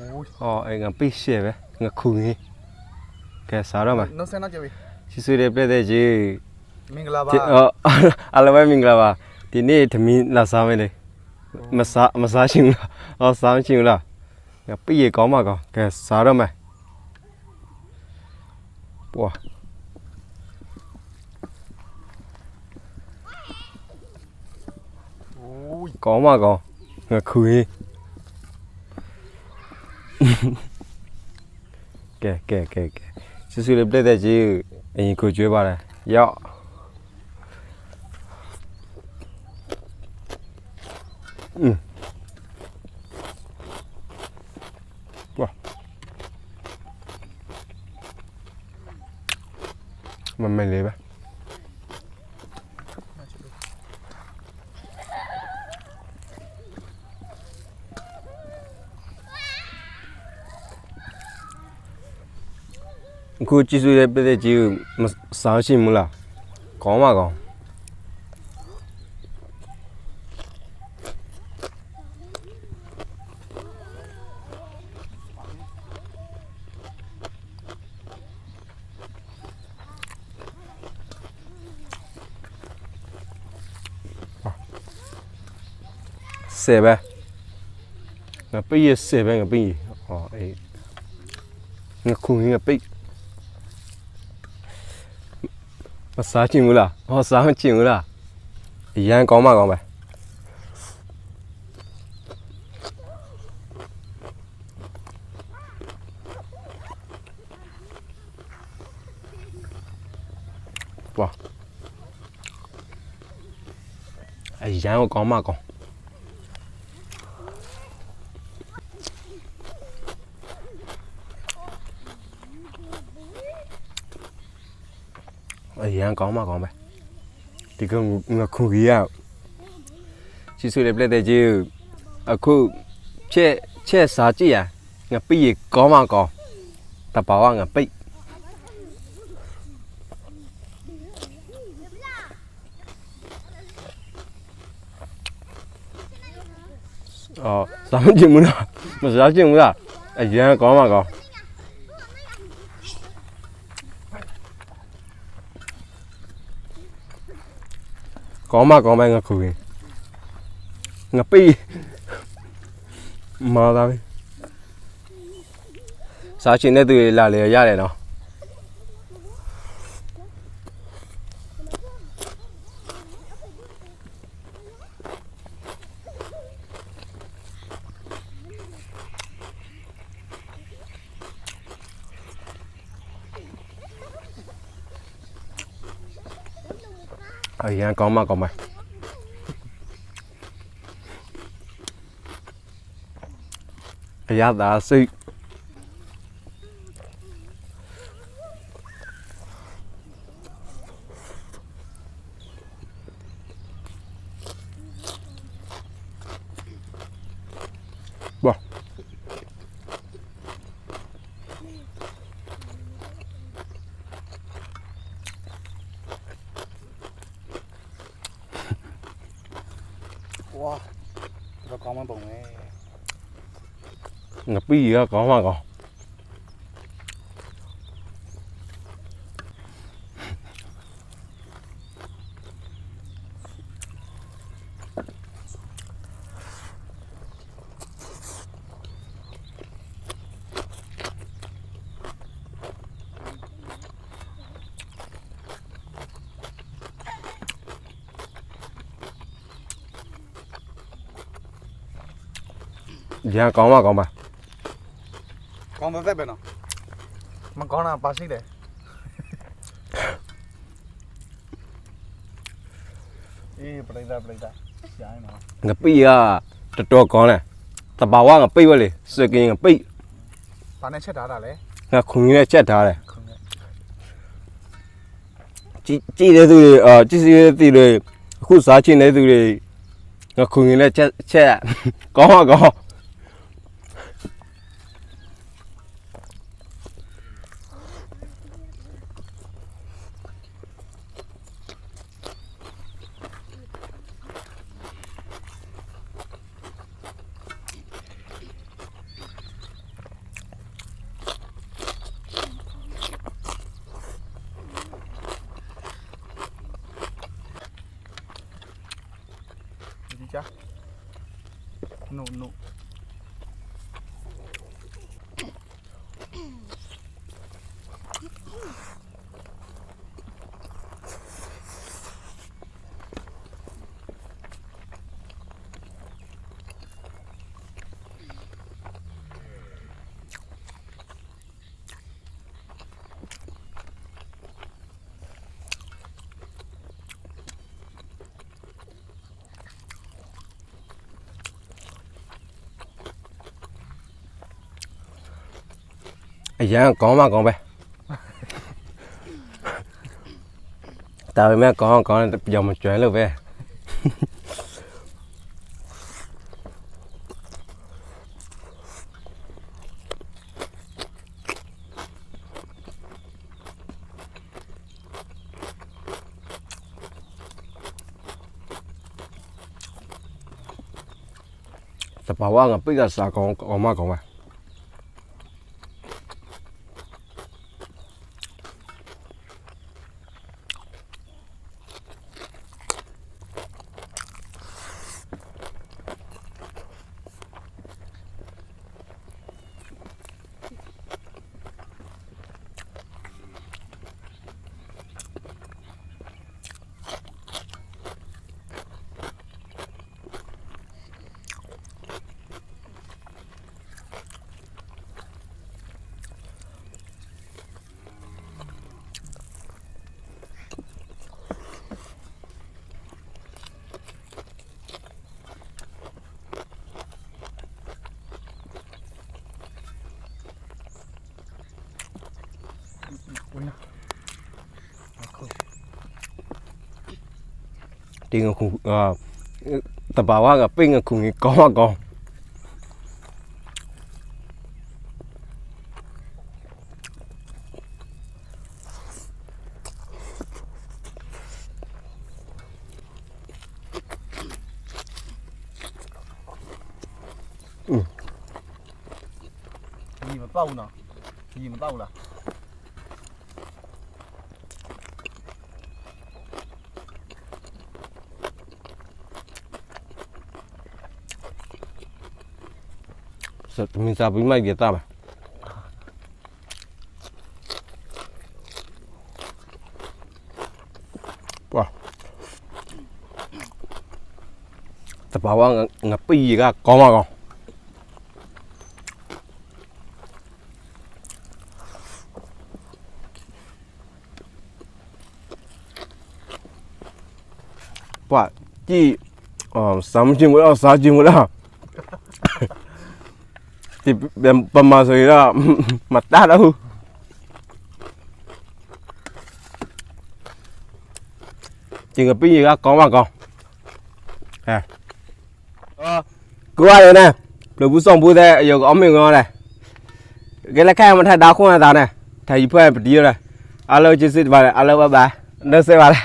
အိုးဟောအဲ့ငါပိတ်ရှဲပဲငါခုငင်းကဲစားတော့မှာနှုတ်ဆက်နောက်ကြပြီချီဆွေတဲ့ပြတဲ့ကြီးမင်္ဂလာပါဒီအော်အားလုံးပဲမင်္ဂလာပါဒီနေ့သမီးလာစားမယ်လေမစားမစားရှင်ဘူးလားဟောစားမရှင်ဘူးလားငါပိတ်ရကောင်းမှာကောင်းကဲစားတော့မယ်ပွာအိုးကောင်းမှာကောင်းငါခုငင်း ကဲကဲကဲကဲချီဆွေတဲ့ပြတဲ့ကြီးအရင်ကိုကျွေးပါလေရောက်อืมမမလေးပဲအ ခုကြည့်စုရဲ့ပြည့်တဲ့ကြီးကိုမစားရှိမလားကောင်းပါကောင်းဆယ်ပဲငါပိတ်ရဆယ်ပဲငါပိတ်ရဟောအေးငါခုငါပိတ် မစားချင်ဘူးလားဟောစားမချင်ဘူးလားအရန်ကောင်းပါကောင်းပဲဝါအရန်ကိုကောင်းပါကောင်း အ ရန်ကောင်းမှကောင်းပဲဒီကငါခုကြီးရချီဆွေတဲ့ပြတဲ့ကြီးအခုချက်ချက်စားကြည့်ရငါပိရကောင်းမှကောင်းတပါဝငါပိတ်အော်စားမကြည့်ဘူးလားမစားကြည့်ဘူးလားအရန်ကောင်း ကောင်းကောင်းမကောင်းပဲငါခုရင်ငါပိမာသားပဲစားချင်တဲ့သူတွေလာလေရတယ်နော် အရန်ကောင်းမကောင်းပဲအရသာစိတ်ဘာ ဝါတော့ကောင်းမပုံပဲငါပိရကောင်းမကောင်းရ န်ကောင်းမကောင်းပါကောင်းပဲပဲနော်မကောင်းတာပါရှိတယ်အေးပရိသတ်ပရိသတ်ရှိုင်းနော်ငါပိရတော်တော်ကောင်းတယ်တဘာဝငါပိတ်ဝက်လေစကင်းငါပိတ်ဘာနဲ့ချက်ထားတာလဲငါခုန်ရင်းနဲ့ချက်ထားတယ်ခုံးနဲ့ကြည်ကြည်တဲ့သူတွေအာကြည်စီတဲ့သူတွေအခုစားချင်တဲ့သူတွေငါခုန်ရင်းနဲ့ချက်ချက်ကောင်းပါကောင်း siya. No, no. အရန်ကောင်းမှကောင်းပဲဒါပေမဲ့ကောင်းကောင်းတယ်ပြောင်းမကျွမ်းလို့ပဲတဘာဝကပိတ်ကစားကောင်းကောင်းမှကောင်းပဲ ဝင်လာအခုဒီငခုအာတဘာဝကပိတ်ငခုကြီးကောင်းမှ ကောင်းอืมဒီမတော့ဘူးနော်ဒီမတော့ဘူးလားစက်မင်းစားပြီးမိုက်ပြတာပါဝါတဘာဝငါပိကကောင်းမှကောင်းဝါကြည့်အော်စမ်းချင်မလားစားချင်မလား thì bầm mà rồi đó, mặt đã đâu? Chỉ gặp cái gì đó có mà còn à ờ, cứ ai rồi nè? Rồi bút xong bút đây giờ có mình ngon này. Cái lá khai mà thay đau không là tao này thầy phải đi rồi alo, chị xin vào alo, ba ba. Nó sẽ vào đây